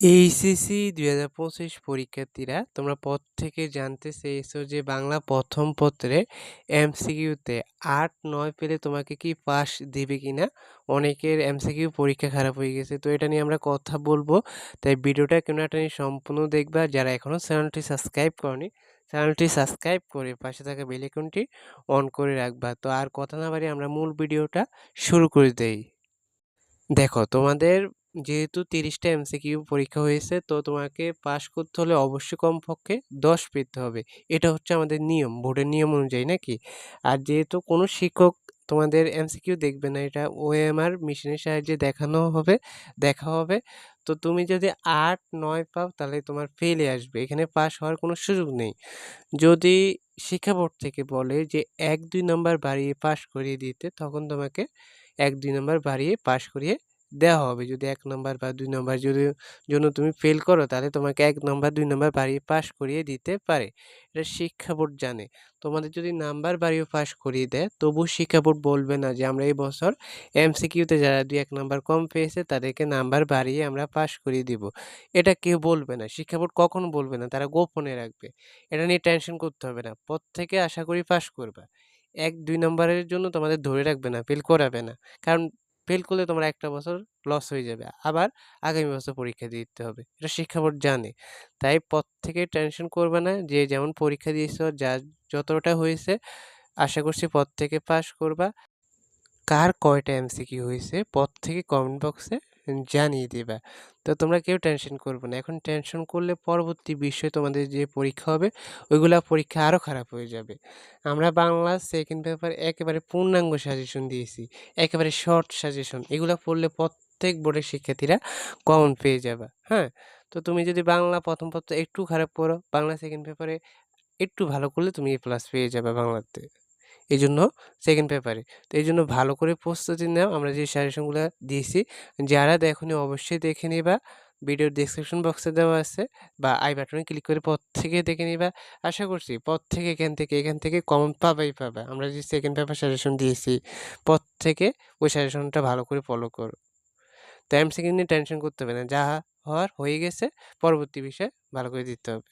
HSC দুই হাজার পঁচিশ পরীক্ষার্থীরা তোমরা পদ থেকে জানতে চেয়েছো যে বাংলা প্রথম পত্রে এমসিকিউতে আট নয় পেলে তোমাকে কি পাস দেবে কি না অনেকের এমসিকিউ পরীক্ষা খারাপ হয়ে গেছে, তো এটা নিয়ে আমরা কথা বলব। তাই ভিডিওটা কেন একটা নিয়ে সম্পূর্ণ দেখবা। যারা এখনও চ্যানেলটি সাবস্ক্রাইব করনি, চ্যানেলটি সাবস্ক্রাইব করে পাশে থাকা বেলাইকনটি অন করে রাখবা। তো আর কথা না বাড়ি আমরা মূল ভিডিওটা শুরু করে দেই। দেখো, তোমাদের যেহেতু তিরিশটা এমসিকিউ পরীক্ষা হয়েছে, তো তোমাকে পাশ করতে হলে অবশ্যই কমপক্ষে দশ পেতে হবে। এটা হচ্ছে আমাদের নিয়ম, বোর্ডের নিয়ম অনুযায়ী নাকি? আর যেহেতু কোনো শিক্ষক তোমাদের এমসিকিউ দেখবে না, এটা ওএমআর মেশিনের সাহায্যে দেখানো হবে, দেখা হবে। তো তুমি যদি আট, নয় পাও, তাহলে তোমার ফেলে আসবে। এখানে পাস হওয়ার কোনো সুযোগ নেই। যদি শিক্ষা বোর্ড থেকে বলে যে এক, দুই নম্বর বাড়িয়ে পাস করিয়ে দিতে, তখন তোমাকে এক, দুই নম্বর বাড়িয়ে পাস করিয়ে দেওয়া হবে। যদি এক নম্বর বা দুই নম্বর যদি জন্য তুমি ফেল করো, তাহলে তোমাকে এক নম্বর দুই নম্বর বাড়িয়ে পাশ করিয়ে দিতে পারে। এটা শিক্ষা বোর্ড জানে। তোমাদের যদি নাম্বার বাড়িয়ে পাশ করিয়ে দেয় তবু শিক্ষা বোর্ড বলবে না যে আমরা এই বছর এমসিকিউতে যারা দুই এক নাম্বার কম পেয়েছে, তাদেরকে নাম্বার বাড়িয়ে আমরা পাশ করিয়ে দিব। এটা কেউ বলবে না। শিক্ষা বোর্ড কখনো বলবে না। তারা গোপনে রাখবে। এটা নিয়ে টেনশন করতে হবে না। পর থেকে আশা করি পাশ করবা। এক, দুই নম্বরের জন্য তোমাদের ধরে রাখবে না ফেল করাবে না। কারণ ফেল করলে তোমার একটা বছর লস হয়ে যাবে। আবার আগামী বছর পরীক্ষা দিতে হবে। এটা শিক্ষা বোর্ড জানে। তাই পথ থেকে টেনশন করবে না যে, যেমন পরীক্ষা দিয়েছ, যা, যতটা হয়েছে, আশা করছি পথ থেকে পাশ করবা। কার কয়টা এমসিকিউ হয়েছে পর থেকে কমেন্ট বক্সে জানিয়ে দেবা। তো তোমরা কেউ টেনশন করবে না। এখন টেনশন করলে পরবর্তী বিষয়ে তোমাদের যে পরীক্ষা হবে, ওইগুলা পরীক্ষা আরও খারাপ হয়ে যাবে। আমরা বাংলা সেকেন্ড পেপার একেবারে পূর্ণাঙ্গ সাজেশন দিয়েছি, একেবারে শর্ট সাজেশন এগুলো পড়লে প্রত্যেক বোর্ডের শিক্ষার্থীরা কমন পেয়ে যাবে হ্যাঁ? তো তুমি যদি বাংলা প্রথম পত্র একটু খারাপ পড়ো বাংলা সেকেন্ড পেপারে একটু ভালো করলে তুমি এ প্লাস পেয়ে যাবে বাংলাতে। এই জন্য সেকেন্ড পেপারে তো এই জন্য ভালো করে প্রস্তুতি নাও, আমরা যে সাজেশনগুলো দিয়েছি, যারা দেখনি অবশ্যই দেখে নিবা। ভিডিওর ডিসক্রিপশন বক্সে দেওয়া আছে বা আই বাটনে ক্লিক করে পর থেকে দেখে নিবা। আশা করছি পর থেকে এখান থেকে এখান থেকে কমন পাবাই পাবা। আমরা যে সেকেন্ড পেপার সাজেশন দিয়েছি পর থেকে ওই সাজেশনটা ভালো করে ফলো করো। তো এম সেকেন্ড নিয়ে টেনশন করতে হবে না। যা হওয়ার হয়ে গেছে, পরবর্তী বিষয়ে ভালো করে দিতে হবে।